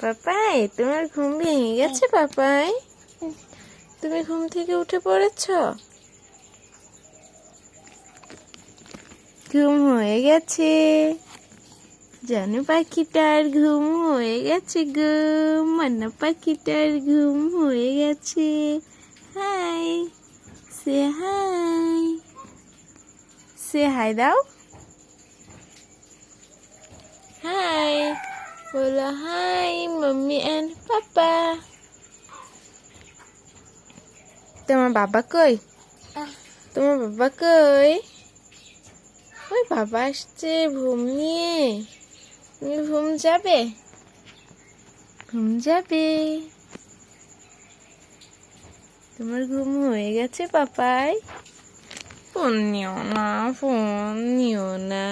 পাপাই, তোমার ঘুম ভেঙে গেছে পাপাই? তুমি ঘুম থেকে উঠে পড়েছ? ঘুম হয়ে গেছে। জানো পাখিটার ঘুম হয়ে গেছে গো। মান্না পাখিটার ঘুম হয়ে গেছে। হাই, সে হাই। সে হাই দাও হাই বলো হাই মাম্মি অ্যান্ড পাপা তোমার বাবা কই তোমার বাবা কই ওই বাবা আসছে ঘুম নিয়ে। তুমি ঘুম যাবে? ঘুম যাবে। তোমার ঘুম হয়ে গেছে পাপাই ফোন নিও না ফোন নিও না।